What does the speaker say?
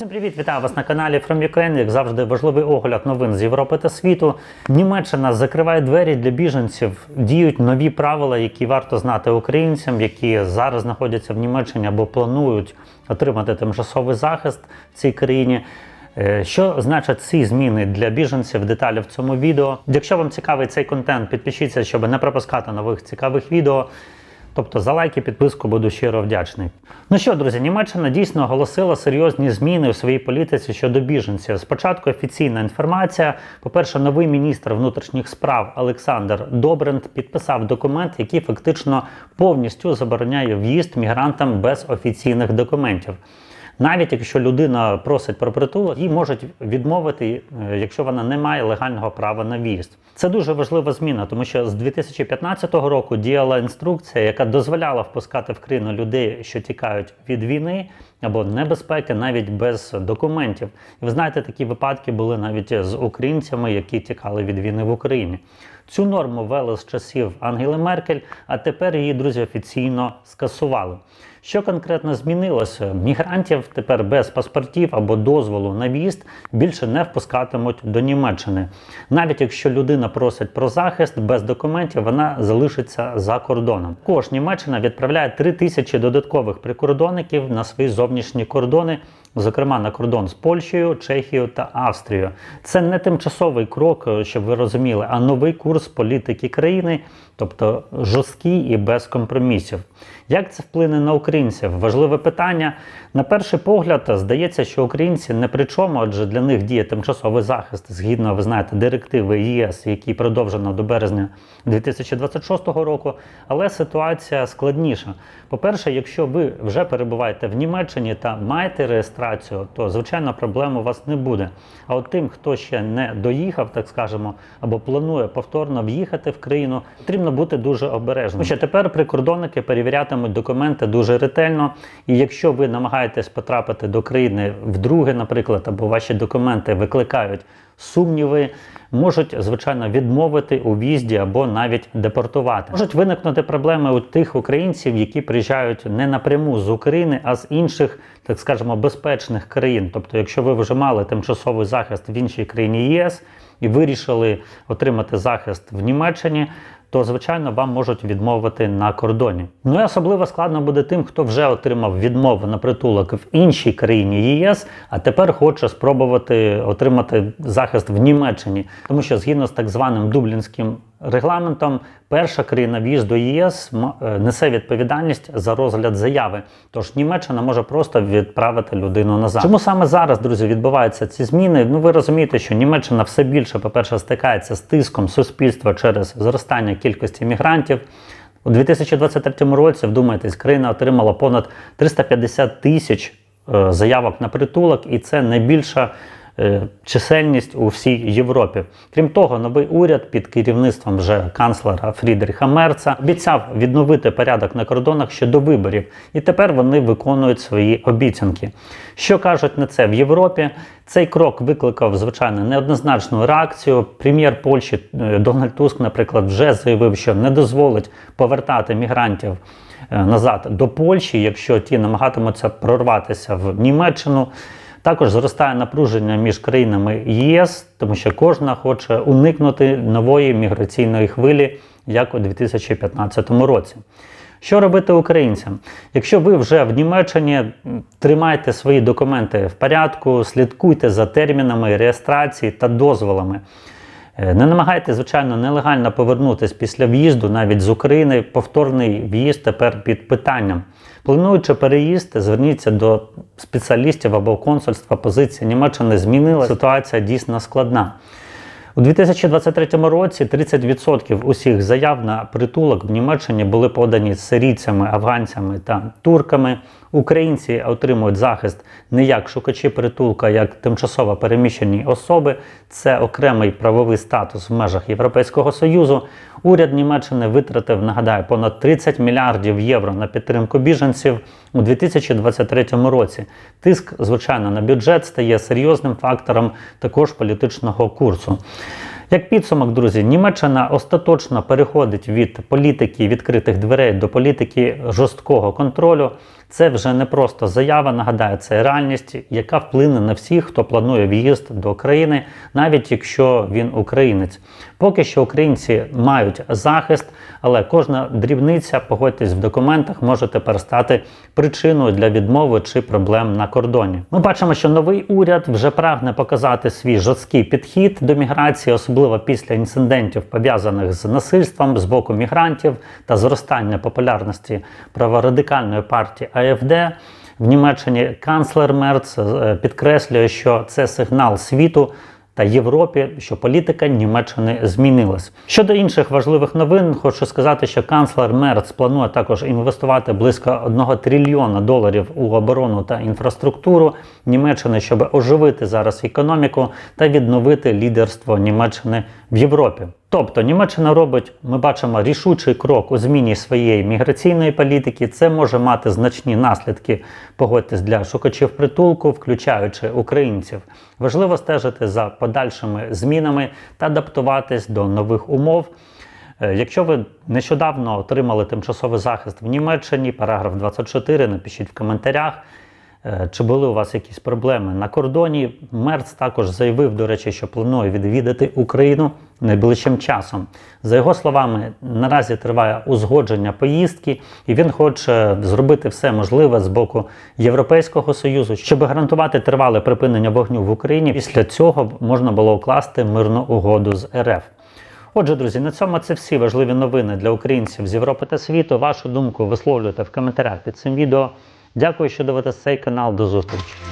Всім привіт, вітаю вас на каналі From Ukraine. Як завжди, важливий огляд новин з Європи та світу. Німеччина закриває двері для біженців. Діють нові правила, які варто знати українцям, які зараз знаходяться в Німеччині або планують отримати тимчасовий захист в цій країні. Е, Що значать ці зміни для біженців? Деталі в цьому відео. Якщо вам цікавий цей контент, підпишіться, щоб не пропускати нових цікавих відео. Тобто за лайки, підписку буду щиро вдячний. Ну що, друзі, Німеччина дійсно оголосила серйозні зміни у своїй політиці щодо біженців. Спочатку офіційна інформація. По-перше, новий міністр внутрішніх справ Олександр Добрент підписав документ, який фактично повністю забороняє в'їзд мігрантам без офіційних документів. Навіть якщо людина просить про притулок, їй можуть відмовити, е, якщо вона не має легального права на в'їзд. Це дуже важлива зміна, тому що з 2015 року діяла інструкція, яка дозволяла впускати в країну людей, що тікають від війни або небезпеки, навіть без документів. І ви знаєте, такі випадки були навіть з українцями, які тікали від війни в Україні. Цю норму ввели з часів Ангели Меркель, а тепер її друзі офіційно скасували. Що конкретно змінилося? Мігрантів тепер без паспортів або дозволу на в'їзд більше не впускатимуть до Німеччини. Навіть якщо людина просить про захист без документів, вона залишиться за кордоном. Також Німеччина відправляє 3 тисячі додаткових прикордонників на свої зовнішні кордони. Зокрема, на кордон з Польщею, Чехією та Австрією. Це не тимчасовий крок, щоб ви розуміли, а новий курс політики країни, тобто жорсткий і без компромісів. Як це вплине на українців? Важливе питання. На перший погляд, здається, що українці не при чому, адже для них діє тимчасовий захист згідно, ви знаєте, директиви ЄС, які продовжено до березня 2026 року. Але ситуація складніша. По-перше, якщо ви вже перебуваєте в Німеччині та маєте реєстрацію, то звичайно проблем у вас не буде. А от тим, хто ще не доїхав, так скажемо, або планує повторно в'їхати в країну, потрібно бути дуже обережним. Що тепер прикордонники перевірятимуть документи дуже ретельно. І якщо ви намагаєтесь потрапити до країни вдруге, наприклад, або ваші документи викликають сумніви, можуть звичайно відмовити у в'їзді або навіть депортувати. Можуть виникнути проблеми у тих українців, які приїжджають не напряму з України, а з інших, так скажемо, безпечних країн. Тобто, якщо ви вже мали тимчасовий захист в іншій країні ЄС і вирішили отримати захист в Німеччині. То, звичайно, вам можуть відмовити на кордоні. Ну і особливо складно буде тим, хто вже отримав відмову на притулок в іншій країні ЄС, а тепер хоче спробувати отримати захист в Німеччині, тому що згідно з так званим Дублінським регламентом, перша країна в'їзду ЄС м- е, несе відповідальність за розгляд заяви. Тож Німеччина може просто відправити людину назад. Чому саме зараз, друзі, відбуваються ці зміни? Ну ви розумієте, що Німеччина все більше, по-перше, стикається з тиском суспільства через зростання кількості мігрантів. У 2023 році, вдумайтесь, країна отримала понад 350 тисяч е, заявок на притулок, і це найбільша чисельність у всій Європі. Крім того, новий уряд під керівництвом вже канцлера Фрідріха Мерца обіцяв відновити порядок на кордонах щодо виборів, і тепер вони виконують свої обіцянки. Що кажуть на це в Європі? Цей крок викликав звичайно неоднозначну реакцію. Прем'єр Польщі е, Дональд Туск, наприклад, вже заявив, що не дозволить повертати мігрантів е, назад до Польщі, якщо ті намагатимуться прорватися в Німеччину. Також зростає напруження між країнами ЄС, тому що кожна хоче уникнути нової міграційної хвилі, як у 2015 році. Що робити українцям? Якщо ви вже в Німеччині тримайте свої документи в порядку, слідкуйте за термінами реєстрації та дозволами. Е, Не намагайтеся, звичайно, нелегально повернутися після в'їзду навіть з України. Повторний в'їзд тепер під питанням. Плануючи переїзд, зверніться до спеціалістів або консульства. Позиція Німеччини змінила. Ситуація дійсно складна. У 2023 році 30% усіх заяв на притулок в Німеччині були подані сирійцями, афганцями та турками. Українці отримують захист не як шукачі притулка, як тимчасово переміщені особи. Це окремий правовий статус в межах Європейського Союзу. Уряд Німеччини витратив, нагадаю, понад 30 мільярдів євро на підтримку біженців у 2023 році. Тиск, звичайно, на бюджет стає серйозним фактором також політичного курсу. Як підсумок, друзі, Німеччина остаточно переходить від політики відкритих дверей до політики жорсткого контролю. Це вже не просто заява, нагадаю, це реальність, яка вплине на всіх, хто планує в'їзд до країни, навіть якщо він українець. Поки що українці мають захист, але кожна дрібниця, погодьтесь в документах, може тепер стати причиною для відмови чи проблем на кордоні. Ми бачимо, що новий уряд вже прагне показати свій жорсткий підхід до міграції, особливо після інцидентів пов'язаних з насильством з боку мігрантів та зростання популярності праворадикальної партії АФД. В Німеччині канцлер Мерц е, підкреслює, що це сигнал світу та Європі, що політика Німеччини змінилась. Щодо інших важливих новин, хочу сказати, що канцлер Мерц планує також інвестувати близько 1 трильйона доларів у оборону та інфраструктуру Німеччини, щоб оживити зараз економіку та відновити лідерство Німеччини в Європі. Тобто Німеччина робить, ми бачимо рішучий крок у зміні своєї міграційної політики. Це може мати значні наслідки, погодьтесь для шукачів притулку, включаючи українців. Важливо стежити за подальшими змінами та адаптуватись до нових умов. Е, Якщо ви нещодавно отримали тимчасовий захист в Німеччині, параграф 24, напишіть в коментарях. Е, Чи були у вас якісь проблеми на кордоні? Мерц також заявив, до речі, що планує відвідати Україну найближчим часом. За його словами, наразі триває узгодження поїздки, і він хоче зробити все можливе з боку Європейського союзу, щоб гарантувати тривале припинення вогню в Україні. Після цього можна було укласти мирну угоду з РФ. Отже, друзі, на цьому це всі важливі новини для українців з Європи та світу. Вашу думку висловлюйте в коментарях під цим відео. Дякую, що дивитесь цей канал. До зустрічі.